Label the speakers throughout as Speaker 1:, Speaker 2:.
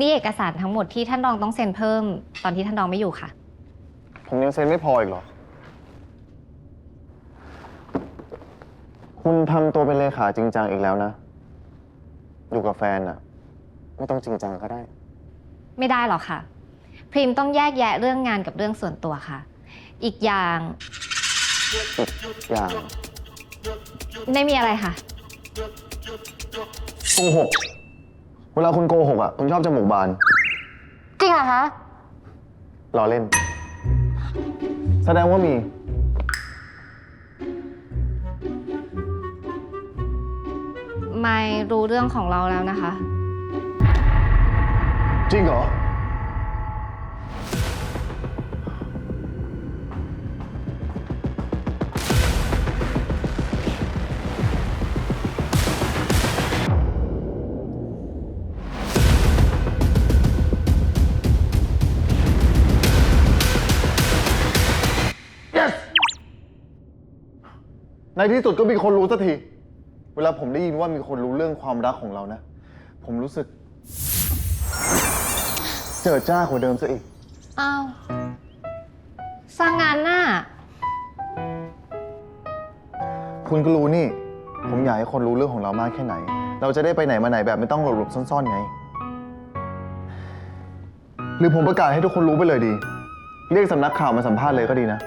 Speaker 1: นี่เอกสารทั้งหมดที่ท่านรองต้องเซ็นเพิ่ม ตอนที่ท่านรองไม่อยู่ค่ะ
Speaker 2: ผมยังเซ็นไม่พออีกเหรอ คุณทำตัวเป็นเลขาจริงจังอีกแล้วนะ อยู่กับแฟนอะไม่ต้องจริงจังก็ได้
Speaker 1: ไม่ได้หรอกค่ะ พริมต้องแยกแยะเรื่องงานกับเรื่องส่วนตัวค่ะ อีกอย่าง
Speaker 2: อย่าง
Speaker 1: ไม่มีอะไรค่ะ
Speaker 2: โกหก เวลาคุณโกหกอะคุณชอบจมูกบาน
Speaker 1: จริงเหรอคะ
Speaker 2: รอเล่น แสดงว่ามี
Speaker 1: ไม่รู้เรื่องของเราแล้วนะคะ
Speaker 2: จริงเหรอ ในที่สุดก็มีคนรู้สักที เวลาผมได้ยินว่ามีคนรู้เรื่องความรักของเรานะ ผมรู้สึก เจิดจ้ากว่าเดิมซะอีก
Speaker 1: อ้าวสร้างงานน่ะ
Speaker 2: คุณก็รู้นี่ ผมอยากให้คนรู้เรื่องของเรามากแค่ไหน เราจะได้ไปไหนมาไหนแบบไม่ต้องหลบๆซ่อนๆไง หรือผมประกาศให้ทุกคนรู้ไปเลยดี เรียกสำนักข่าวมาสัมภาษณ์เลยก็ดีนะ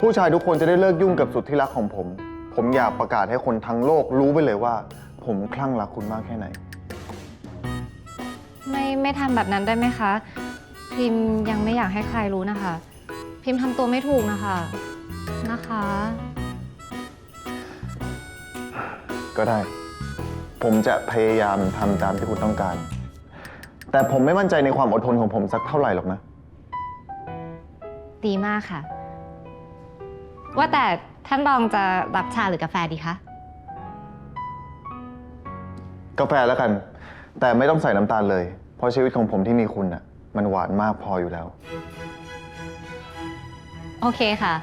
Speaker 2: ผู้ชายทุกคนจะได้เลิกยุ่งกับสุดที่รักของผม ผมอยากประกาศให้คนทั้งโลกรู้ไปเลยว่า ผมคลั่งรักคุณมากแค่ไหน
Speaker 1: ไม่ไม่ทำแบบนั้นได้ไหมคะ พิมพ์ยังไม่อยากให้ใครรู้นะคะ พิมพ์ทำตัวไม่ถูกนะคะ นะคะ
Speaker 2: ก็ได้ ผมจะพยายามทำตามที่คุณต้องการ แต่ผมไม่มั่นใจในความอดทนของผมสักเท่าไหร่หรอกนะ
Speaker 1: ดีมากค่ะ ว่าแต่ท่านรองจะรับชาหรือกาแฟดีคะ
Speaker 2: กาแฟแล้วกัน แต่ไม่ต้องใส่น้ำตาลเลย เพราะชีวิตของผมที่มีคุณน่ะ มันหวานมากพออยู่แล้ว
Speaker 1: โอเคค่ะ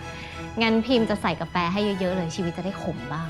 Speaker 1: งั้นพิมพ์จะใส่กาแฟให้เยอะๆเลยชีวิตจะได้ขมบ้าง